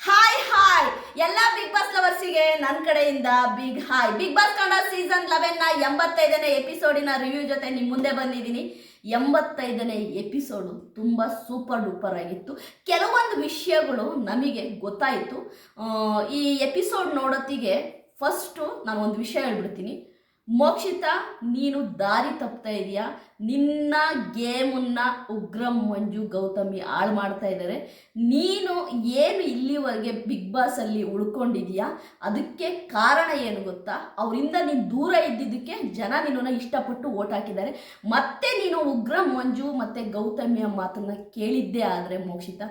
Hi hi ಎಲ್ಲ big boss ಲವರ್ಸಿಗೆ ನನ್ನ ಕಡೆಯಿಂದ big hi Bigg Boss Kannada season ಲೆವೆನ್ನ ಎಂಬತ್ತೈದನೇ ಎಪಿಸೋಡಿನ ರಿವ್ಯೂ ಜೊತೆ ನಿಮ್ಮ ಮುಂದೆ ಬಂದಿದ್ದೀನಿ. ಎಂಬತ್ತೈದನೇ ಎಪಿಸೋಡು ತುಂಬ ಸೂಪರ್ ಡೂಪರ್ ಆಗಿತ್ತು. ಕೆಲವೊಂದು ವಿಷಯಗಳು ನಮಗೆ ಗೊತ್ತಾಯಿತು. ಈ ಎಪಿಸೋಡ್ ನೋಡೋತ್ತಿಗೆ ಫಸ್ಟು ನಾನು ಒಂದು ವಿಷಯ ಹೇಳ್ಬಿಡ್ತೀನಿ. ಮೋಕ್ಷಿತ, ನೀನು ದಾರಿ ತಪ್ತಾ ಇದೆಯಾ? ನಿನ್ನ ಗೇಮನ್ನ ಉಗ್ರಂ ಮಂಜು ಗೌತಮಿ ಹಾಳು ಮಾಡ್ತಾ ಇದ್ದಾರೆ ನೀನು ಏನು ಇಲ್ಲಿವರೆಗೆ ಬಿಗ್ ಬಾಸಲ್ಲಿ ಉಳ್ಕೊಂಡಿದೀಯಾ? ಅದಕ್ಕೆ ಕಾರಣ ಏನು ಗೊತ್ತಾ? ಅವರಿಂದ ನೀನು ದೂರ ಇದ್ದಿದ್ದಕ್ಕೆ ಜನ ನಿನ್ನನ್ನು ಇಷ್ಟಪಟ್ಟು ಓಟ್ ಹಾಕಿದ್ದಾರೆ. ಮತ್ತೆ ನೀನು ಉಗ್ರ ಮಂಜು ಮತ್ತು ಗೌತಮಿಯ ಮಾತನ್ನು ಕೇಳಿದ್ದೆ ಆದರೆ ಮೋಕ್ಷಿತ,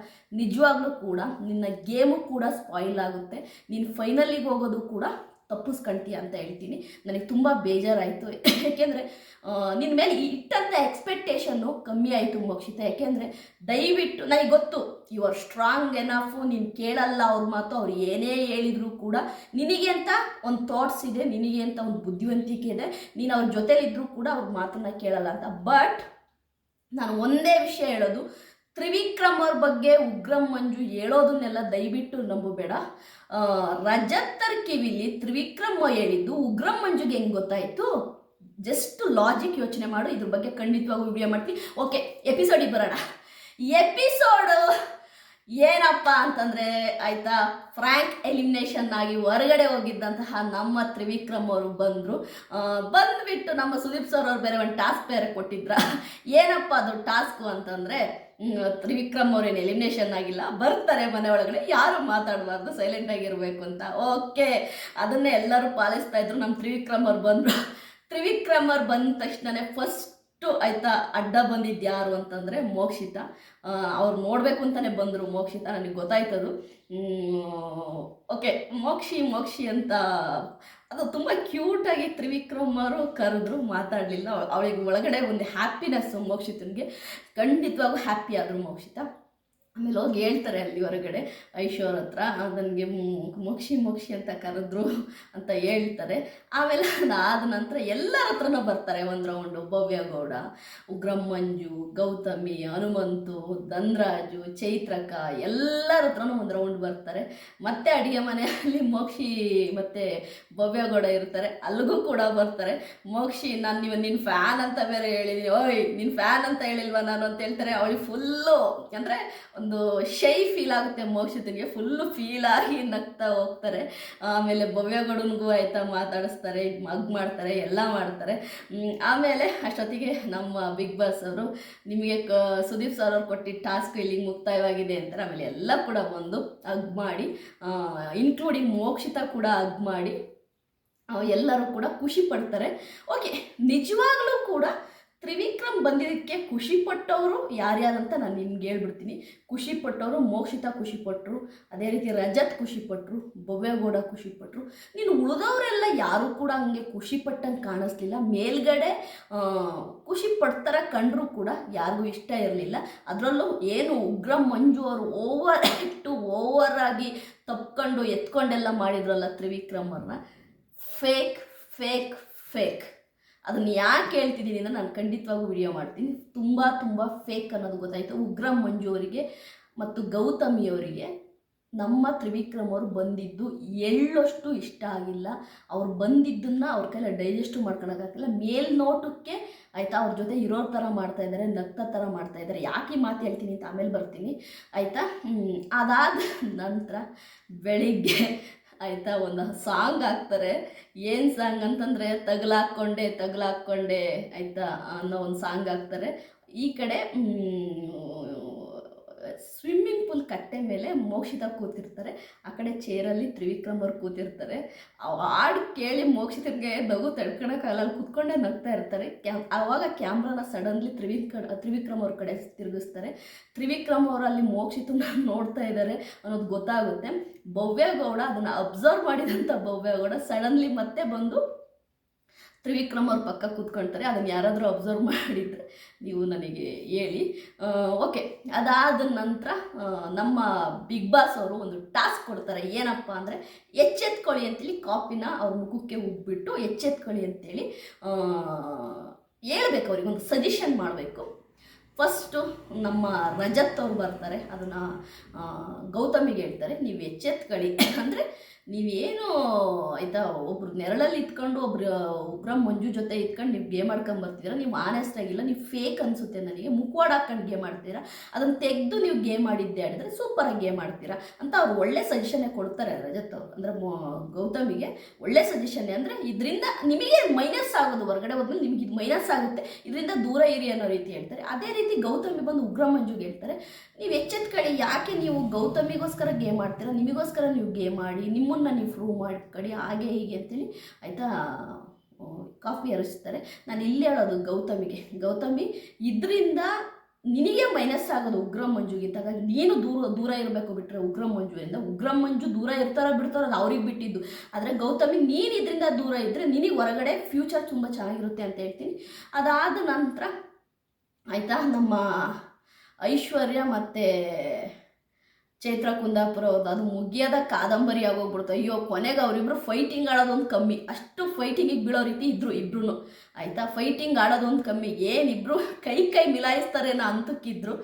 ನಿಜವಾಗ್ಲೂ ಕೂಡ ನಿನ್ನ ಗೇಮು ಕೂಡ ಸ್ಪಾಯಿಲ್ ಆಗುತ್ತೆ. ನೀನು ಫೈನಲಿಗೆ ಹೋಗೋದು ಕೂಡ ತಪ್ಪಿಸ್ಕೊಳ್ತೀಯ ಅಂತ ಹೇಳ್ತೀನಿ. ನನಗೆ ತುಂಬ ಬೇಜಾರಾಯಿತು. ಯಾಕೆಂದರೆ ನಿನ್ನ ಮೇಲೆ ಇಟ್ಟಂಥ ಎಕ್ಸ್ಪೆಕ್ಟೇಷನ್ನು ಕಮ್ಮಿ ಆಯಿತು ಮೋಕ್ಷಿತ. ಯಾಕೆಂದರೆ, ದಯವಿಟ್ಟು, ನನಗೆ ಗೊತ್ತು ಯು ಆರ್ ಸ್ಟ್ರಾಂಗ್ ಎನಫು ನೀನು ಕೇಳಲ್ಲ ಅವ್ರ ಮಾತು, ಅವ್ರು ಏನೇ ಹೇಳಿದ್ರು ಕೂಡ ನಿನಗೆ ಅಂತ ಒಂದು ಥಾಟ್ಸ್ ಇದೆ, ನಿನಗೆ ಅಂತ ಒಂದು ಬುದ್ಧಿವಂತಿಕೆ ಇದೆ. ನೀನು ಅವ್ರ ಜೊತೆಲಿದ್ದರೂ ಕೂಡ ಅವ್ರ ಮಾತನ್ನು ಕೇಳಲ್ಲ ಅಂತ. ಬಟ್ ನಾನು ಒಂದೇ ವಿಷಯ ಹೇಳೋದು ತ್ರಿವಿಕ್ರಮ್ ಅವ್ರ ಬಗ್ಗೆ ಉಗ್ರಂ ಮಂಜು ಹೇಳೋದನ್ನೆಲ್ಲ ದಯವಿಟ್ಟು ನಂಬಬೇಡ. ರಜತರ್ ಕಿವಿಲಿ ತ್ರಿವಿಕ್ರಮ್ ಹೇಳಿದ್ದು ಉಗ್ರಂ ಮಂಜುಗೆ ಹೆಂಗೆ ಗೊತ್ತಾಯಿತು? ಜಸ್ಟ್ ಲಾಜಿಕ್ ಯೋಚನೆ ಮಾಡು, ಇದ್ರ ಬಗ್ಗೆ ಖಂಡಿತವಾಗೂ ವಿಡಿಯೋ ಮಾಡ್ತೀನಿ. ಓಕೆ ಎಪಿಸೋಡಿಗೆ ಬರೋಣ. ಎಪಿಸೋಡು ಏನಪ್ಪ ಅಂತಂದರೆ, ಆಯಿತಾ ಫ್ರ್ಯಾಂಕ್ ಎಲಿಮಿನೇಷನ್ ಆಗಿ ಹೊರಗಡೆ ಹೋಗಿದ್ದಂತಹ ನಮ್ಮ ತ್ರಿವಿಕ್ರಮ್ ಅವರು ಬಂದರು. ಬಂದುಬಿಟ್ಟು ನಮ್ಮ ಸುದೀಪ್ ಸರ್ ಅವ್ರು ಬೇರೆ ಒಂದು ಟಾಸ್ಕ್ ಬೇರೆ ಕೊಟ್ಟಿದ್ರ. ಏನಪ್ಪ ಅದು ಟಾಸ್ಕು ಅಂತಂದರೆ ತ್ರಿವಿಕ್ರಮ್ ಅವ್ರೇನು ಎಲಿಮಿನೇಷನ್ ಆಗಿಲ್ಲ, ಬರ್ತಾರೆ ಮನೆ ಒಳಗಡೆ, ಯಾರು ಮಾತಾಡಬಾರ್ದು ಸೈಲೆಂಟ್ ಆಗಿರಬೇಕು ಅಂತ. ಓಕೆ ಅದನ್ನೇ ಎಲ್ಲರೂ ಪಾಲಿಸ್ತಾ ಇದ್ರು ನಮ್ಮ ತ್ರಿವಿಕ್ರಮ್ ಅವ್ರು ಬಂದರು. ತ್ರಿವಿಕ್ರಮ್ ಅವ್ರು ಬಂದ ತಕ್ಷಣನೇ ಫಸ್ಟು ಆಯ್ತಾ, ಅಡ್ಡ ಬಂದಿದ್ದು ಯಾರು ಅಂತಂದರೆ ಮೋಕ್ಷಿತ. ಅವ್ರು ನೋಡಬೇಕು ಅಂತಲೇ ಬಂದರು ಮೋಕ್ಷಿತ, ನನಗೆ ಗೊತ್ತಾಯ್ತದು. ಓಕೆ ಮೋಕ್ಷಿ ಮೋಕ್ಷಿ ಅಂತ ಅದು ತುಂಬ ಕ್ಯೂಟಾಗಿ ತ್ರಿವಿಕ್ರಮ್ ಅವರು ಕರೆದ್ರು, ಮಾತಾಡಲಿಲ್ಲ. ಅವಳಿಗೆ ಒಳಗಡೆ ಒಂದು ಹ್ಯಾಪಿನೆಸ್ಸು ಮೋಕ್ಷಿತನಿಗೆ ಖಂಡಿತವಾಗೂ ಹ್ಯಾಪಿ ಆದರು ಮೋಕ್ಷಿತ. ಆಮೇಲೆ ಹೋಗಿ ಹೇಳ್ತಾರೆ ಅಲ್ಲಿ ಹೊರಗಡೆ ಐಶ್ವರ್ ಹತ್ರ ನನಗೆ ಮೋಕ್ಷಿ ಮೋಕ್ಷಿ ಅಂತ ಕರೆದ್ರು ಅಂತ ಹೇಳ್ತಾರೆ. ಆಮೇಲೆ ಅದಾದ ನಂತರ ಎಲ್ಲರ ಹತ್ರನೂ ಬರ್ತಾರೆ ಒಂದು ರೌಂಡು ಭವ್ಯಗೌಡ ಉಗ್ರಂ ಮಂಜು ಗೌತಮಿ, ಹನುಮಂತು, ಧನ್ರಾಜು, ಚೈತ್ರಕ ಎಲ್ಲರ ಹತ್ರನೂ ಒಂದು ರೌಂಡ್ ಬರ್ತಾರೆ. ಮತ್ತೆ ಅಡುಗೆ ಮನೆಯಲ್ಲಿ ಮೋಕ್ಷಿ ಮತ್ತು ಭವ್ಯಗೌಡ ಇರ್ತಾರೆ. ಅಲ್ಲಿಗೂ ಕೂಡ ಬರ್ತಾರೆ. ಮೋಕ್ಷಿ, ನಾನು ನೀವು ನಿನ್ನ ಫ್ಯಾನ್ ಅಂತ ಬೇರೆ ಹೇಳಿದ್ದೀನಿ ಓಯ್ ನಿನ್ನ ಫ್ಯಾನ್ ಅಂತ ಹೇಳಿಲ್ವಾ ನಾನು ಅಂತ ಹೇಳ್ತಾರೆ. ಅವಳಿಗೆ ಫುಲ್ಲು ಅಂದರೆ ಒಂದು ಶೈ ಫೀಲ್ ಆಗುತ್ತೆ ಮೋಕ್ಷಿತನಿಗೆ ಫುಲ್ಲು ಫೀಲ್ ಆಗಿ ನಗ್ತಾ ಹೋಗ್ತಾರೆ. ಆಮೇಲೆ ಭವ್ಯಗೌಡನಿಗೂ ಆಯ್ತಾ ಮಾತಾಡಿಸ್ತಾರೆ, ಮಗ್ ಮಾಡ್ತಾರೆ, ಎಲ್ಲ ಮಾಡ್ತಾರೆ. ಆಮೇಲೆ ಅಷ್ಟೊತ್ತಿಗೆ ನಮ್ಮ ಬಿಗ್ ಬಾಸ್ ಅವರು ನಿಮಗೆ ಕ, ಸುದೀಪ್ ಸರ್ ಅವ್ರು ಕೊಟ್ಟಿದ್ದ ಟಾಸ್ಕ್ ಇಲ್ಲಿ ಮುಕ್ತಾಯವಾಗಿದೆ ಅಂತಾರೆ ಆಮೇಲೆ ಎಲ್ಲ ಕೂಡ ಬಂದು ಅಗ್ ಮಾಡಿ ಇನ್ಕ್ಲೂಡಿಂಗ್ ಮೋಕ್ಷಿತ ಕೂಡ ಅಗ್ ಮಾಡಿ ಎಲ್ಲರೂ ಕೂಡ ಖುಷಿ ಪಡ್ತಾರೆ. ಓಕೆ ನಿಜವಾಗ್ಲೂ ಕೂಡ ತ್ರಿವಿಕ್ರಮ್ ಬಂದಿದ್ದಕ್ಕೆ ಖುಷಿ ಪಟ್ಟವರು ಯಾರ್ಯಾರಂತ ನಾನು ನಿಮ್ಗೆ ಹೇಳ್ಬಿಡ್ತೀನಿ. ಖುಷಿ ಪಟ್ಟವರು ಮೋಕ್ಷಿತ ಖುಷಿ ಪಟ್ಟರು ಅದೇ ರೀತಿ ರಜತ್ ಖುಷಿ ಪಟ್ಟರು ಭವ್ಯಗೌಡ ಖುಷಿ ಪಟ್ಟರು ನೀನು ಉಳಿದವರೆಲ್ಲ ಯಾರು ಕೂಡ ಹಂಗೆ ಖುಷಿ ಪಟ್ಟಂಗೆ ಕಾಣಿಸ್ಲಿಲ್ಲ. ಮೇಲ್ಗಡೆ ಖುಷಿ ಪಡ್ತಾರ ಕಂಡ್ರೂ ಕೂಡ ಯಾರಿಗೂ ಇಷ್ಟ ಇರಲಿಲ್ಲ. ಅದರಲ್ಲೂ ಏನು ಉಗ್ರ ಮಂಜು ಅವರು ಓವರ್ ಇಟ್ಟು ಓವರ್ ಆಗಿ ತಪ್ಕೊಂಡು ಎತ್ಕೊಂಡೆಲ್ಲ ಮಾಡಿದ್ರಲ್ಲ ತ್ರಿವಿಕ್ರಮ್ ಅವ್ರನ್ನ. ಫೇಕ್ ಫೇಕ್ ಫೇಕ್ ಅದನ್ನು ಯಾಕೆ ಹೇಳ್ತಿದ್ದೀನಿ ಅಂದರೆ ನಾನು ಖಂಡಿತವಾಗೂ ವಿಡಿಯೋ ಮಾಡ್ತೀನಿ. ತುಂಬ ತುಂಬ ಫೇಕ್ ಅನ್ನೋದು ಗೊತ್ತಾಯಿತು. ಉಗ್ರ ಮಂಜು ಅವರಿಗೆ ಮತ್ತು ಗೌತಮಿ ಅವರಿಗೆ ನಮ್ಮ ತ್ರಿವಿಕ್ರಮ್ ಅವರು ಬಂದಿದ್ದು ಎಳ್ಳಷ್ಟು ಇಷ್ಟ ಆಗಿಲ್ಲ. ಅವ್ರು ಬಂದಿದ್ದನ್ನು ಅವ್ರ ಕೈಲ ಡೈಜೆಸ್ಟು ಮಾಡ್ಕೊಳಕ್ಕಾಗಿಲ್ಲ ಮೇಲ್ನೋಟಕ್ಕೆ ಆಯಿತಾ ಅವ್ರ ಜೊತೆ ಇರೋ ಥರ ಮಾಡ್ತಾ ಇದ್ದಾರೆ ನಗ್ತಾ ಥರ ಮಾಡ್ತಾ ಇದ್ದಾರೆ ಯಾಕೆ ಮಾತು ಹೇಳ್ತೀನಿ ಅಂತ ಆಮೇಲೆ ಬರ್ತೀನಿ. ಆಯಿತಾ? ಅದಾದ ನಂತರ ಬೆಳಿಗ್ಗೆ ಆಯಿತಾ? ಒಂದು ಸಾಂಗ್ ಹಾಕ್ತಾರೆ. ಏನು ಸಾಂಗ್ ಅಂತಂದರೆ, ತಗಲಾಕ್ಕೊಂಡೆ ತಗಲಾಕ್ಕೊಂಡೆ, ಆಯಿತಾ? ಅನ್ನೋ ಒಂದು ಸಾಂಗ್ ಹಾಕ್ತಾರೆ. ಈ ಕಡೆ ಸ್ವಿಮ್ಮಿಂಗ್ ಪೂಲ್ ಕಟ್ಟೆ ಮೇಲೆ ಮೋಕ್ಷಿತ ಕೂತಿರ್ತಾರೆ. ಆ ಕಡೆ ಚೇರಲ್ಲಿ ತ್ರಿವಿಕ್ರಮ್ ಅವ್ರು ಕೂತಿರ್ತಾರೆ. ಹಾಡು ಕೇಳಿ ಮೋಕ್ಷಿತರಿಗೆ ನಗು ತಡ್ಕೊಳಕ್ಕಾಗಲ್ಲ ಅಲ್ಲಿ ಕೂತ್ಕೊಂಡೇ ನಗ್ತಾ ಇರ್ತಾರೆ. ಕ್ಯಾ ಆವಾಗ ಕ್ಯಾಮ್ರಾನ ಸಡನ್ಲಿ ತ್ರಿವಿಕ್ ತ್ರಿವಿಕ್ರಮ್ ಅವ್ರ ಕಡೆ ತಿರುಗಿಸ್ತಾರೆ. ತ್ರಿವಿಕ್ರಮ್ ಅವರು ಅಲ್ಲಿ ಮೋಕ್ಷಿತನ ನೋಡ್ತಾ ಇದ್ದಾರೆ ಅನ್ನೋದು ಗೊತ್ತಾಗುತ್ತೆ. ಭವ್ಯಗೌಡ ಅದನ್ನು ಅಬ್ಸರ್ವ್ ಮಾಡಿದಂಥ ಭವ್ಯಗೌಡ ಸಡನ್ಲಿ ಮತ್ತೆ ಬಂದು ತ್ರಿವಿಕ್ರಮ್ ಅವ್ರ ಪಕ್ಕ ಕೂತ್ಕೊಳ್ತಾರೆ ಅದನ್ನು ಯಾರಾದರೂ ಅಬ್ಸರ್ವ್ ಮಾಡಿದರೆ ನೀವು ನನಗೆ ಹೇಳಿ. ಓಕೆ ಅದಾದ ನಂತರ ನಮ್ಮ ಬಿಗ್ ಬಾಸ್ ಅವರು ಒಂದು ಟಾಸ್ಕ್ ಕೊಡ್ತಾರೆ. ಏನಪ್ಪ ಅಂದರೆ, ಎಚ್ಚೆತ್ಕೊಳ್ಳಿ ಅಂತೇಳಿ ಕಾಪಿನ ಅವ್ರ ಮುಖಕ್ಕೆ ಉಬ್ಬಿಟ್ಟು ಎಚ್ಚೆತ್ಕೊಳ್ಳಿ ಅಂತೇಳಿ ಹೇಳ್ಬೇಕು ಅವ್ರಿಗೆ, ಒಂದು ಸಜೆಷನ್ ಮಾಡಬೇಕು. ಫಸ್ಟು ನಮ್ಮ ರಜತ್ ಅವ್ರು ಬರ್ತಾರೆ, ಅದನ್ನು ಗೌತಮಿಗೆ ಹೇಳ್ತಾರೆ. ನೀವು ಎಚ್ಚೆತ್ಕೊಳ್ಳಿ ಅಂದರೆ ನೀವೇನು ಆಯಿತಾ ಒಬ್ರು ನೆರಳಲ್ಲಿ ಇಟ್ಕೊಂಡು ಒಬ್ರು, ಉಗ್ರ ಮಂಜು ಜೊತೆ ಇಟ್ಕೊಂಡು ನೀವು ಗೇಮ್ ಮಾಡ್ಕೊಂಡು ಬರ್ತೀರಾ ನೀವು ಆನೆಸ್ಟ್ ಆಗಿಲ್ಲ, ನೀವು ಫೇಕ್ ಅನಿಸುತ್ತೆ ನನಗೆ. ಮುಖವಾಡ ಹಾಕೊಂಡು ಗೇಮ್ ಆಡ್ತೀರಾ? ಅದನ್ನು ತೆಗೆದು ನೀವು ಗೇಮ್ ಮಾಡಿದ್ದೆ ಆಡಿದ್ರೆ ಸೂಪರಾಗಿ ಗೇಮ್ ಆಡ್ತೀರಾ? ಅಂತ ಅವ್ರು ಒಳ್ಳೆ ಸಜೆಷನ್ನೇ ಕೊಡ್ತಾರೆ ರಜತ್ ಅವರು. ಅಂದರೆ ಗೌತಮಿಗೆ ಒಳ್ಳೆ ಸಜೆಷನ್ ಅಂದರೆ ಇದರಿಂದ ನಿಮಗೆ ಮೈನಸ್ ಆಗೋದು. ಹೊರಗಡೆ ಹೋದ್ಮೇಲೆ ನಿಮಗೆ ಇದು ಮೈನಸ್ ಆಗುತ್ತೆ. ಇದರಿಂದ ದೂರ ಇರಿ ಅನ್ನೋ ರೀತಿ ಹೇಳ್ತಾರೆ. ಅದೇ ರೀತಿ ಗೌತಮಿ ಬಂದು ಉಗ್ರ ಮಂಜುಗೆ ಹೇಳ್ತಾರೆ, ನೀವು ಎಚ್ಚೆತ್ಕೊಳ್ಳಿ ಯಾಕೆ ನೀವು ಗೌತಮಿಗೋಸ್ಕರ ಗೇಮ್ ಆಡ್ತೀರ? ನಿಮಗೋಸ್ಕರ ನೀವು ಗೇಮ್ ಆಡಿ, ನಿಮ್ಮನ್ನು ನೀವು ಪ್ರೂವ್ ಮಾಡ್ಕೊಳ್ಳಿ, ಹಾಗೆ ಹೀಗೆ ಅಂತೇಳಿ ಆಯಿತಾ ಕಾಫಿ ಹರಿಸ್ತಾರೆ ನಾನು ಇಲ್ಲಿ ಹೇಳೋದು ಗೌತಮಿಗೆ. ಗೌತಮಿ, ಇದರಿಂದ ನಿನಗೆ ಮೈನಸ್ ಆಗೋದು ಉಗ್ರ ಮಂಜುಗಿಂತ ನೀನು ದೂರ ದೂರ ಇರಬೇಕು ಬಿಟ್ಟರೆ ಉಗ್ರ ಮಂಜುವಿಂದ ಉಗ್ರ ಮಂಜು ದೂರ ಇರ್ತಾರೋ ಬಿಡ್ತಾರೋ ಅದು ಅವ್ರಿಗೆ ಬಿಟ್ಟಿದ್ದು. ಆದರೆ ಗೌತಮಿ, ನೀನು ಇದರಿಂದ ದೂರ ಇದ್ದರೆ ನಿನಗೆ ಹೊರಗಡೆ ಫ್ಯೂಚರ್ ತುಂಬ ಚೆನ್ನಾಗಿರುತ್ತೆ ಅಂತ ಹೇಳ್ತೀನಿ. ಅದಾದ ನಂತರ ಆಯಿತಾ? ನಮ್ಮ ಐಶ್ವರ್ಯ ಮತ್ತು ಚೈತ್ರ ಕುಂದಾಪುರ ಅವ್ರದ್ದು ಅದು ಮುಗಿಯೋದ ಕಾದಂಬರಿ ಆಗೋಗ್ಬಿಡ್ತು ಅಯ್ಯೋ, ಕೊನೆಗೆ ಅವರಿಬ್ರು ಫೈಟಿಂಗ್ ಆಡೋದೊಂದು ಕಮ್ಮಿ. ಅಷ್ಟು ಫೈಟಿಂಗಿಗೆ ಬೀಳೋ ರೀತಿ ಇದ್ರು ಇಬ್ರು ಆಯಿತಾ? ಫೈಟಿಂಗ್ ಆಡೋದೊಂದು ಕಮ್ಮಿ. ಏನಿಬ್ರು ಕೈ ಕೈ ಮಿಲಾಯಿಸ್ತಾರೇನೋ ಅಂತಕ್ಕಿದ್ರು.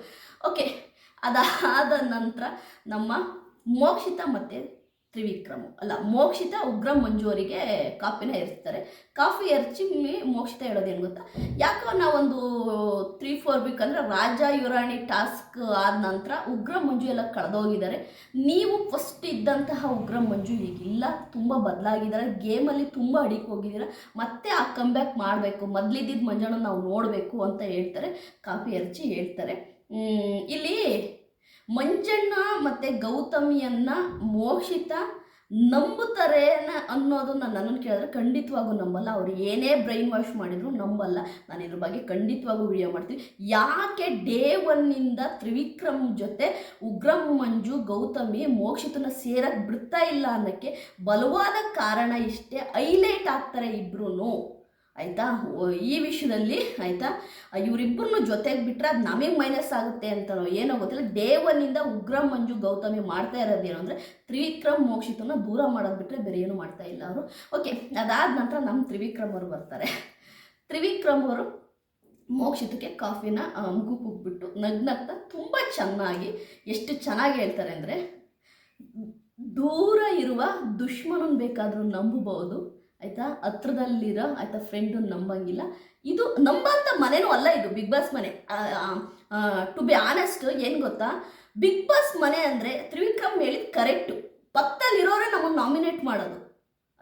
ಓಕೆ ಅದಾದ ನಂತರ ನಮ್ಮ ಮೋಕ್ಷಿತ ಮತ್ತು ತ್ರಿವಿಕ್ರಮ್. ಅಲ್ಲ, ಮೋಕ್ಷಿತ ಉಗ್ರ ಮಂಜು ಅವರಿಗೆ ಕಾಫಿನ ಎರಚ್ತಾರೆ ಕಾಫಿ ಎರ್ಚಿ ಮೋಕ್ಷಿತ ಹೇಳೋದೇನು ಗೊತ್ತಾ? ಯಾಕೋ ನಾವೊಂದು ತ್ರೀ ಫೋರ್ ವೀಕ್ ಅಂದರೆ ರಾಜ, ಯುರಾಣಿ ಟಾಸ್ಕ್ ಆದ ನಂತರ ಉಗ್ರ ಮಂಜು ಎಲ್ಲ ಕಳೆದೋಗಿದ್ದಾರೆ. ನೀವು ಫಸ್ಟ್ ಇದ್ದಂತಹ ಉಗ್ರ ಮಂಜು ಈಗಿಲ್ಲ. ತುಂಬ ಬದಲಾಗಿದ್ದಾರೆ. ಗೇಮಲ್ಲಿ ತುಂಬ ಅಡಿಗೆ ಹೋಗಿದ್ದೀರ. ಮತ್ತೆ ಆ ಕಂಬ್ಯಾಕ್ ಮಾಡಬೇಕು. ಮೊದಲಿದ್ದಿದ್ದ ಮಂಜಾನ ನಾವು ನೋಡಬೇಕು ಅಂತ ಹೇಳ್ತಾರೆ. ಕಾಫಿ ಎರ್ಚಿ ಹೇಳ್ತಾರೆ. ಇಲ್ಲಿ ಮಂಜಣ್ಣ ಮತ್ತು ಗೌತಮಿಯನ್ನ ಮೋಕ್ಷಿತ ನಂಬುತ್ತಾರೆ ಅನ್ನೋದನ್ನ ನನ್ನನ್ನು ಕೇಳಿದ್ರೆ ಖಂಡಿತವಾಗೂ ನಂಬಲ್ಲ. ಅವ್ರು ಏನೇ ಬ್ರೈನ್ ವಾಶ್ ಮಾಡಿದ್ರು ನಂಬಲ್ಲ. ನಾನು ಇದ್ರ ಬಗ್ಗೆ ಖಂಡಿತವಾಗೂ ವಿಡಿಯೋ ಮಾಡ್ತೀನಿ. ಯಾಕೆ ಡೇ ಒನ್ನಿಂದ ತ್ರಿವಿಕ್ರಮ್ ಜೊತೆ ಉಗ್ರಂ, ಮಂಜು, ಗೌತಮಿ ಮೋಕ್ಷಿತನ ಸೇರಕ್ಕೆ ಬಿಡ್ತಾ ಇಲ್ಲ ಅನ್ನೋಕ್ಕೆ ಬಲವಾದ ಕಾರಣ ಇಷ್ಟೇ. ಹೈಲೈಟ್ ಆಗ್ತಾರೆ ಇಬ್ರು ಆಯಿತಾ? ಈ ವಿಷಯದಲ್ಲಿ ಆಯಿತಾ? ಇವರಿಬ್ಬರನ್ನು ಜೊತೆಗೆ ಬಿಟ್ಟರೆ ಅದು ನಮಗೆ ಮೈನಸ್ ಆಗುತ್ತೆ ಅಂತ ಏನೋ ಗೊತ್ತಿಲ್ಲ. ಒನ್ನಿಂದ ಉಗ್ರ ಮಂಜು ಗೌತಮಿ ಮಾಡ್ತಾ ಇರೋದೇನು ಅಂದರೆ ತ್ರಿವಿಕ್ರಮ್ ಮೋಕ್ಷಿತನ ದೂರ ಮಾಡೋದು ಬಿಟ್ಟರೆ ಬೇರೆ ಏನು ಮಾಡ್ತಾ ಇಲ್ಲ ಅವರು. ಓಕೆ ಅದಾದ ನಂತರ ನಮ್ಮ ತ್ರಿವಿಕ್ರಮ್ ಅವರು ಬರ್ತಾರೆ. ತ್ರಿವಿಕ್ರಮ್ ಅವರು ಮೋಕ್ಷಿತಕ್ಕೆ ಕಾಫಿನ ಮುಗು ಕುಗ್ಬಿಟ್ಟು ನಗ್ನಗ್ತಾ ತುಂಬ ಚೆನ್ನಾಗಿ ಎಷ್ಟು ಚೆನ್ನಾಗಿ ಹೇಳ್ತಾರೆ ಅಂದರೆ ದೂರ ಇರುವ ದುಶ್ಮನನ್ ಬೇಕಾದರೂ ನಂಬಬಹುದು. ಆಯಿತಾ? ಹತ್ರದಲ್ಲಿರೋ, ಆಯಿತಾ ಫ್ರೆಂಡು ನಂಬಂಗಿಲ್ಲ. ಇದು ನಂಬಂತ ಮನೆನೂ ಅಲ್ಲ ಇದು ಬಿಗ್ ಬಾಸ್ ಮನೆ. ಟು ಬಿ ಆನೆಸ್ಟ್ ಏನು ಗೊತ್ತಾ? ಬಿಗ್ ಬಾಸ್ ಮನೆ ಅಂದರೆ ತ್ರಿವಿಕ್ರಮ್ ಹೇಳಿದ ಕರೆಕ್ಟು ಪಕ್ಕದಲ್ಲಿರೋರೇ ನಮ್ಮನ್ನು ನಾಮಿನೇಟ್ ಮಾಡೋದು.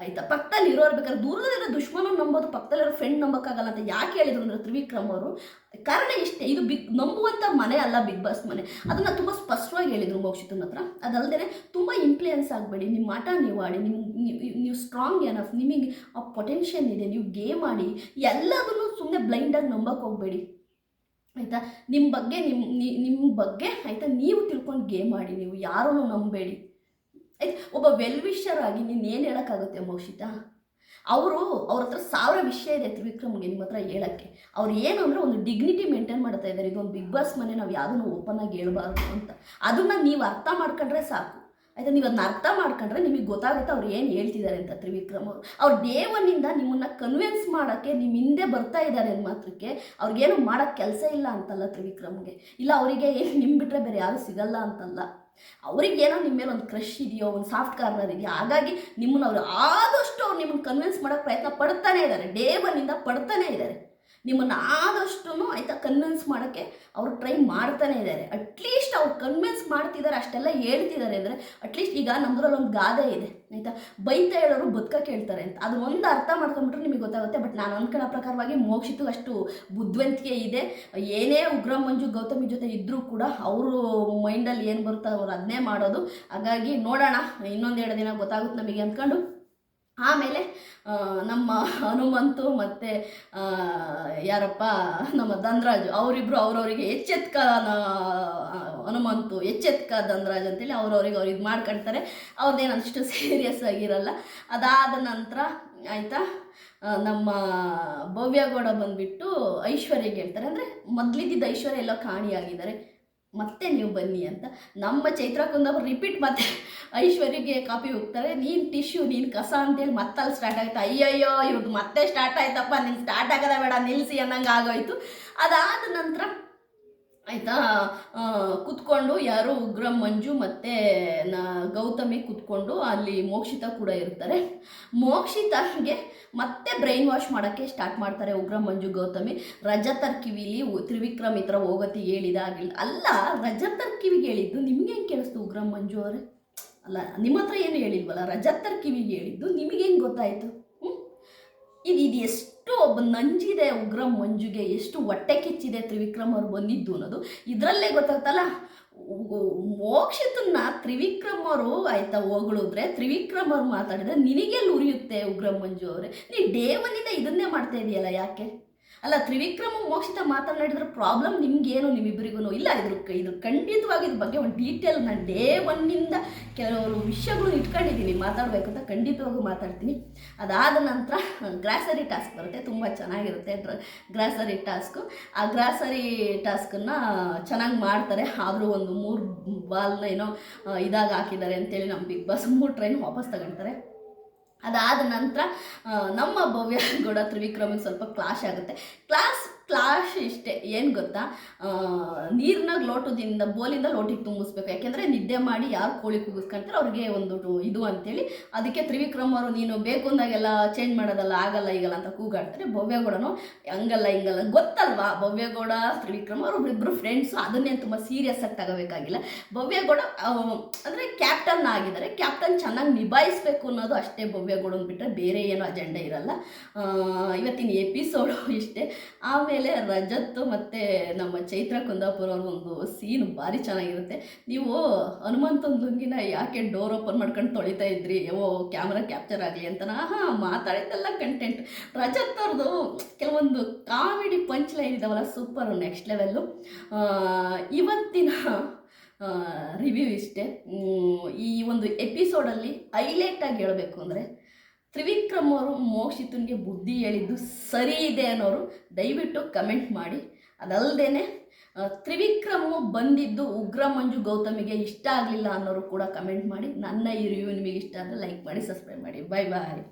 ಆಯಿತಾ? ಪಕ್ಕದಲ್ಲಿ ಇರೋರು ಬೇಕಾದ್ರೆ ದೂರದಲ್ಲಿರೋ ದುಶ್ಮನ ನಂಬೋದು ಪಕ್ಕದಲ್ಲಿರೋ ಫ್ರೆಂಡ್ ನಂಬೋಕ್ಕಾಗಲ್ಲ ಅಂತ ಯಾಕೆ ಹೇಳಿದ್ರು ಅಂದರೆ ತ್ರಿವಿಕ್ರಮ್ ಅವರು? ಕಾರಣ ಇಷ್ಟೇ ಇದು ಬಿಗ್ ನಂಬುವಂಥ ಮನೆ ಅಲ್ಲ ಬಿಗ್ ಬಾಸ್ ಮನೆ. ಅದನ್ನು ತುಂಬ ಸ್ಪಷ್ಟವಾಗಿ ಹೇಳಿದರು ಮೋಕ್ಷಿತನ ಹತ್ರ. ಅದಲ್ಲದೆ ತುಂಬ ಇನ್ಫ್ಲೂಯೆನ್ಸ್ ಆಗಬೇಡಿ ನಿಮ್ಮ ಆಟ ನೀವು ಆಡಿ ನಿಮ್ಮ ನೀವು ಸ್ಟ್ರಾಂಗ್ ಏನಫ್ ನಿಮಗೆ ಆ ಪೊಟೆನ್ಷಿಯಲ್ ಇದೆ, ನೀವು ಗೇಮ್ ಆಡಿ, ಎಲ್ಲದನ್ನು ಸುಮ್ಮನೆ ಬ್ಲೈಂಡಾಗಿ ನಂಬಕ್ಕೆ ಹೋಗಬೇಡಿ. ಆಯಿತಾ? ನಿಮ್ಮ ಬಗ್ಗೆ ನಿಮ್ಮ ನಿಮ್ಮ ಬಗ್ಗೆ, ಆಯಿತಾ? ನೀವು ತಿಳ್ಕೊಂಡು ಗೇಮ್ ಆಡಿ, ನೀವು ಯಾರನ್ನು ನಂಬೇಡಿ. ಆಯ್ತು, ಒಬ್ಬ ವೆಲ್ ವಿಷರ್ ಆಗಿ ನೀನು ಏನು ಹೇಳೋಕ್ಕಾಗುತ್ತೆ ಮೌಷಿತ? ಅವರು ಅವ್ರ ಹತ್ರ ಸಾವಿರ ವಿಷಯ ಇದೆ ತ್ರಿವಿಕ್ರಮ್ಗೆ ನಿಮ್ಮ ಹತ್ರ ಹೇಳೋಕ್ಕೆ. ಅವ್ರು ಏನು ಅಂದರೆ ಒಂದು ಡಿಗ್ನಿಟಿ ಮೇಂಟೈನ್ ಮಾಡ್ತಾ ಇದ್ದಾರೆ ಇದೊಂದು ಬಿಗ್ ಬಾಸ್ ಮನೆ ನಾವು ಯಾವುದನ್ನು ಓಪನ್ ಆಗಿ ಹೇಳ್ಬಾರ್ದು ಅಂತ. ಅದನ್ನು ನೀವು ಅರ್ಥ ಮಾಡ್ಕೊಂಡ್ರೆ ಸಾಕು. ಆಯಿತಾ, ನೀವು ಅದನ್ನ ಅರ್ಥ ಮಾಡ್ಕೊಂಡ್ರೆ ನಿಮಗೆ ಗೊತ್ತಾಗುತ್ತೆ ಅವ್ರು ಏನು ಹೇಳ್ತಿದ್ದಾರೆ ಅಂತ ತ್ರಿವಿಕ್ರಮ್ ಅವರು. ಅವ್ರು ಒನ್ನಿಂದ ನಿಮ್ಮನ್ನು ಕನ್ವಿನ್ಸ್ ಮಾಡೋಕ್ಕೆ ನಿಮ್ಮ ಹಿಂದೆ ಬರ್ತಾ ಇದ್ದಾರೆ ಅಂದ ಮಾತ್ರಕ್ಕೆ ಅವ್ರಿಗೇನು ಮಾಡೋಕ್ಕೆ ಕೆಲಸ ಇಲ್ಲ ಅಂತಲ್ಲ ತ್ರಿವಿಕ್ರಮ್ಗೆ. ಇಲ್ಲ, ಅವರಿಗೆ ಏನು ನಿಮ್ಮ ಬಿಟ್ಟರೆ ಬೇರೆ ಯಾರು ಸಿಗಲ್ಲ ಅಂತಲ್ಲ. ಅವ್ರಿಗೇನೋ ನಿಮ್ಮ ಮೇಲೆ ಒಂದು ಕ್ರಶ್ ಇದೆಯೋ, ಒಂದು ಸಾಫ್ಟ್ ಕಾರ್ನರ್ ಇದೆಯೋ, ಹಾಗಾಗಿ ನಿಮ್ಮನ್ನು ಅವರು ಆದಷ್ಟು ಅವ್ರು ನಿಮ್ಮನ್ನು ಕನ್ವಿನ್ಸ್ ಮಾಡೋಕ್ಕೆ ಪ್ರಯತ್ನ ಪಡ್ತಾನೆ ಇದ್ದಾರೆ. ಡೇ ಒನ್ನಿಂದ ಪಡ್ತಾನೆ ಇದ್ದಾರೆ. ನಿಮ್ಮನ್ನು ಆದಷ್ಟು ಆಯಿತಾ ಕನ್ವಿನ್ಸ್ ಮಾಡೋಕ್ಕೆ ಅವ್ರು ಟ್ರೈ ಮಾಡ್ತಾನೆ ಇದ್ದಾರೆ ಅಟ್ಲೀಸ್ಟ್ ಅವ್ರು ಕನ್ವಿನ್ಸ್ ಮಾಡ್ತಿದ್ದಾರೆ ಅಷ್ಟೆಲ್ಲ ಹೇಳ್ತಿದ್ದಾರೆ ಅಂದರೆ ಅಟ್ಲೀಸ್ಟ್ ಈಗ ನಮ್ಮದ್ರಲ್ಲಿ ಒಂದು ಗಾದೆ ಇದೆ, ಆಯಿತಾ? ಬೈತ ಹೇಳೋರು ಬದುಕಕ್ಕೆ ಹೇಳ್ತಾರೆ ಅಂತ. ಅದು ಒಂದು ಅರ್ಥ ಮಾಡ್ಕೊಂಡ್ಬಿಟ್ರೆ ನಿಮಗೆ ಗೊತ್ತಾಗುತ್ತೆ ಬಟ್ ನಾನು ಅನ್ಕೊಳ್ಳೋ ಪ್ರಕಾರವಾಗಿ ಮೋಕ್ಷಿತು ಅಷ್ಟು ಬುದ್ಧಿವಂತಿಕೆ ಇದೆ. ಏನೇ ಉಗ್ರ ಮಂಜು ಗೌತಮಿ ಜೊತೆ ಇದ್ದರೂ ಕೂಡ ಅವರು ಮೈಂಡಲ್ಲಿ ಏನು ಬರುತ್ತೋ ಅವ್ರು ಅದನ್ನೇ ಮಾಡೋದು. ಹಾಗಾಗಿ ನೋಡೋಣ, ಇನ್ನೊಂದು ಎರಡು ದಿನ ಗೊತ್ತಾಗುತ್ತೆ ನಮಗೆ ಅಂದ್ಕೊಂಡು. ಆಮೇಲೆ ನಮ್ಮ ಹನುಮಂತು ಮತ್ತು ಯಾರಪ್ಪ, ನಮ್ಮ ಧನ್ರಾಜು ಅವರಿಬ್ಬರು ಅವ್ರವರಿಗೆ ಎಚ್ಚೆತ್ಕ ಹನುಮಂತು ಎಚ್ಚೆತ್ಕ ಧನ್ರಾಜ್ ಅಂತೇಳಿ ಅವ್ರವ್ರಿಗೆ ಅವ್ರು ಇದು ಮಾಡ್ಕೊಳ್ತಾರೆ ಅವ್ರದ್ದೇನು ಅಷ್ಟು ಸೀರಿಯಸ್ ಆಗಿರಲ್ಲ. ಅದಾದ ನಂತರ ಆಯಿತಾ ನಮ್ಮ ಭವ್ಯಗೌಡ ಬಂದುಬಿಟ್ಟು ಐಶ್ವರ್ಯಗೆ ಹೇಳ್ತಾರೆ. ಅಂದರೆ ಮೊದಲಿದ್ದ ಐಶ್ವರ್ಯ ಎಲ್ಲ ಕಾಣಿಯಾಗಿದ್ದಾರೆ ಮತ್ತೆ ನೀವು ಬನ್ನಿ ಅಂತ. ನಮ್ಮ ಚೈತ್ರ ಕುಂದಪ್ಪ ರಿಪೀಟ್ ಮತ್ತೆ ಐಶ್ವರ್ಯಗೆ ಕಾಪಿ ಹೋಗ್ತಾರೆ. ನೀನು ಟಿಶ್ಯೂ ನೀನು ಕಸ ಅಂತೇಳಿ ಮತ್ತಲ್ಲಿ ಸ್ಟಾರ್ಟ್ ಆಯ್ತು. ಅಯ್ಯಯ್ಯೋ ಇವ್ರದ್ದು ಮತ್ತೆ ಸ್ಟಾರ್ಟ್ ಆಯ್ತಪ್ಪ. ನೀನು ಸ್ಟಾರ್ಟ್ ಆಗದ ಬೇಡ ನಿಲ್ಲಿಸಿ ಅನ್ನಂಗೆ ಆಗೋಯ್ತು ಅದಾದ ನಂತರ ಆಯಿತಾ? ಕುತ್ಕೊಂಡು ಯಾರು ಉಗ್ರ ಮಂಜು ಮತ್ತು, ನ, ಗೌತಮಿ ಕುತ್ಕೊಂಡು ಅಲ್ಲಿ ಮೋಕ್ಷಿತ ಕೂಡ ಇರ್ತಾರೆ. ಮೋಕ್ಷಿತಗೆ ಮತ್ತೆ ಬ್ರೈನ್ ವಾಶ್ ಮಾಡೋಕ್ಕೆ ಸ್ಟಾರ್ಟ್ ಮಾಡ್ತಾರೆ ಉಗ್ರ ಮಂಜು, ಗೌತಮಿ. ರಜತರ್ ಕಿವಿಲಿ ತ್ರಿವಿಕ್ರಮ್ ಈ ಥರ ಹೋಗತಿ ಹೇಳಿದಾಗಿಲ್ಲ ಅಲ್ಲ, ರಜತರ್ ಕಿವಿಗೆ ಹೇಳಿದ್ದು ನಿಮ್ಗೆ ಹೆಂಗೆ ಕೇಳಿಸ್ತು ಉಗ್ರ ಮಂಜು ಅವರೇ? ಅಲ್ಲ, ನಿಮ್ಮ ಹತ್ರ ಏನು ಹೇಳಿಲ್ವಲ್ಲ? ರಜತರ್ ಕಿವಿಗೆ ಹೇಳಿದ್ದು ನಿಮಗೆ ಹೆಂಗೆ ಗೊತ್ತಾಯಿತು? ಹ್ಞೂ ಇದು ಇದು ಎಷ್ಟು ಒಬ್ಬ ನಂಜಿದೆ ಉಗ್ರ ಮಂಜುಗೆ, ಎಷ್ಟು ಹೊಟ್ಟೆ ಕಿಚ್ಚಿದೆ ತ್ರಿವಿಕ್ರಮ್ ಅವ್ರು ಬಂದಿದ್ದು ಅನ್ನೋದು ಇದರಲ್ಲೇ ಗೊತ್ತಾಗ್ತಲ್ಲ? ಮೋಕ್ಷಿತನ್ನ ತ್ರಿವಿಕ್ರಮ್ ಅವರು ಆಯ್ತಾ ಹೊಗಳಿದ್ರೆ ತ್ರಿವಿಕ್ರಮ್ ಅವ್ರು ಮಾತಾಡಿದ್ರೆ ನಿನಗೆಲ್ಲಿ ಉರಿಯುತ್ತೆ ಉಗ್ರ ಮಂಜು ಅವರೇ? ನೀ ಡೇ ಒನ್ನಿಂದ ಇದನ್ನೇ ಮಾಡ್ತಾ ಇದೆಯಲ್ಲ ಯಾಕೆ? ಅಲ್ಲ ತ್ರಿವಿಕ್ರಮ ಮೋಕ್ಷಿತ ಮಾತನಾಡಿದ್ರೆ ಪ್ರಾಬ್ಲಮ್ ನಿಮ್ಗೇನು ನಿಮ್ಮಿಬ್ಬರಿಗೂ ಇಲ್ಲ, ಇದ್ರ ಇದ್ರ ಖಂಡಿತವಾಗಿ ಇದ್ರ ಬಗ್ಗೆ ಒಂದು ಡೀಟೇಲ್ ನಾನು ಡೇ ಒನ್ನಿಂದ ಕೆಲವರು ವಿಷಯಗಳು ಇಟ್ಕೊಂಡಿದ್ದೀನಿ. ಮಾತಾಡಬೇಕಂತ ಖಂಡಿತವಾಗೂ ಮಾತಾಡ್ತೀನಿ. ಅದಾದ ನಂತರ ಗ್ರಾಸರಿ ಟಾಸ್ಕ್ ಬರುತ್ತೆ. ತುಂಬ ಚೆನ್ನಾಗಿರುತ್ತೆ ಗ್ರಾಸರಿ ಟಾಸ್ಕು. ಆ ಗ್ರಾಸರಿ ಟಾಸ್ಕನ್ನು ಚೆನ್ನಾಗಿ ಮಾಡ್ತಾರೆ. ಆದರೂ ಒಂದು ಮೂರು ಬಾಲ್ನ ಏನೋ ಇದಾಗ ಹಾಕಿದ್ದಾರೆ ಅಂತೇಳಿ ನಮ್ಮ ಬಿಗ್ ಬಾಸ್ ಮೂರು ಟ್ರೈನ್ ವಾಪಸ್ ತಗೊಳ್ತಾರೆ ಅದಾದ ನಂತರ ನಮ್ಮ ಭವ್ಯ ಗೌಡ ತ್ರಿವಿಕ್ರಮಿಗೆ ಸ್ವಲ್ಪ ಕ್ಲಾಶ್ ಆಗುತ್ತೆ. ಕ್ಲಾಸ್ ಕ್ಲಾಶ್ ಇಷ್ಟೇ, ಏನು ಗೊತ್ತಾ? ನೀರಿನಾಗ ಲೋಟದಿಂದ, ಬೋಲಿಂದ ಲೋಟಿಗೆ ತುಂಬಿಸ್ಬೇಕು. ಯಾಕೆಂದರೆ ನಿದ್ದೆ ಮಾಡಿ ಯಾರು ಕೋಳಿ ಕೂಗಿಸ್ಕೊಂತಾರೆ ಅವ್ರಿಗೆ ಒಂದು ಇದು ಅಂತೇಳಿ. ಅದಕ್ಕೆ ತ್ರಿವಿಕ್ರಮ್ ಅವರು, ನೀನು ಬೇಕು ಅಂದಾಗೆಲ್ಲ ಚೇಂಜ್ ಮಾಡೋದಲ್ಲ, ಆಗಲ್ಲ, ಈಗಲ್ಲ ಅಂತ ಕೂಗಾಡ್ತಾರೆ. ಭವ್ಯಗೌಡನು, ಹಂಗಲ್ಲ, ಹಿಂಗಲ್ಲ, ಗೊತ್ತಲ್ವಾ? ಭವ್ಯಗೌಡ, ತ್ರಿವಿಕ್ರಮ್ ಅವರು ಇಬ್ಬರು ಫ್ರೆಂಡ್ಸು ಅದನ್ನೇನು ತುಂಬ ಸೀರಿಯಸ್ ಆಗಿ ತಗೋಬೇಕಾಗಿಲ್ಲ. ಭವ್ಯಗೌಡ ಅಂದರೆ ಕ್ಯಾಪ್ಟನ್ ಆಗಿದ್ದಾರೆ. ಕ್ಯಾಪ್ಟನ್ ಚೆನ್ನಾಗಿ ನಿಭಾಯಿಸಬೇಕು ಅನ್ನೋದು ಅಷ್ಟೇ ಭವ್ಯಗೌಡನ ಬಿಟ್ಟರೆ ಬೇರೆ ಏನು ಅಜೆಂಡ ಇರಲ್ಲ. ಇವತ್ತಿನ ಎಪಿಸೋಡು ಇಷ್ಟೇ. ಆಮೇಲೆ ರಜತ್ ಮತ್ತು ನಮ್ಮ ಚೈತ್ರ ಕುಂದಾಪುರ ಅವ್ರ ಒಂದು ಸೀನ್ ಭಾರಿ ಚೆನ್ನಾಗಿರುತ್ತೆ. ನೀವು ಹನುಮಂತನ ಲುಂಗಿನ ಯಾಕೆ ಡೋರ್ ಓಪನ್ ಮಾಡ್ಕೊಂಡು ತೊಳಿತಾ ಇದ್ರಿ? ಓ ಕ್ಯಾಮ್ರಾ ಕ್ಯಾಪ್ಚರ್ ಆಗಲಿ ಅಂತ ಹಾಂ ಮಾತಾಡಿದ್ದೆಲ್ಲ ಕಂಟೆಂಟ್ ರಜತ್ ಅವ್ರದ್ದು ಕೆಲವೊಂದು ಕಾಮಿಡಿ ಪಂಚ್ ಲೈನ್ ಇದಾವಲ್ಲ ಸೂಪರು ನೆಕ್ಸ್ಟ್ ಲೆವೆಲ್ಲು ಇವತ್ತಿನ ರಿವ್ಯೂ ಇಷ್ಟೇ. ಈ ಒಂದು ಎಪಿಸೋಡಲ್ಲಿ ಹೈಲೈಟಾಗಿ ಹೇಳಬೇಕು ಅಂದರೆ ತ್ರಿವಿಕ್ರಮ್ ಅವರು ಮೋಕ್ಷಿತನಿಗೆ ಬುದ್ಧಿ ಹೇಳಿದ್ದು ಸರಿ ಇದೆ ಅನ್ನೋರು ದಯವಿಟ್ಟು ಕಮೆಂಟ್ ಮಾಡಿ. ಅದಲ್ಲದೆ ತ್ರಿವಿಕ್ರಮ್ ಬಂದಿದ್ದು ಉಗ್ರ ಮಂಜು ಗೌತಮಿಗೆ ಇಷ್ಟ ಆಗಲಿಲ್ಲ ಅನ್ನೋರು ಕೂಡ ಕಮೆಂಟ್ ಮಾಡಿ. ನನ್ನ ಈ ರಿವ್ಯೂ ನಿಮಗೆ ಇಷ್ಟ ಆದರೆ ಲೈಕ್ ಮಾಡಿ ಸಬ್ಸ್ಕ್ರೈಬ್ ಮಾಡಿ. ಬಾಯ್ ಬಾಯ್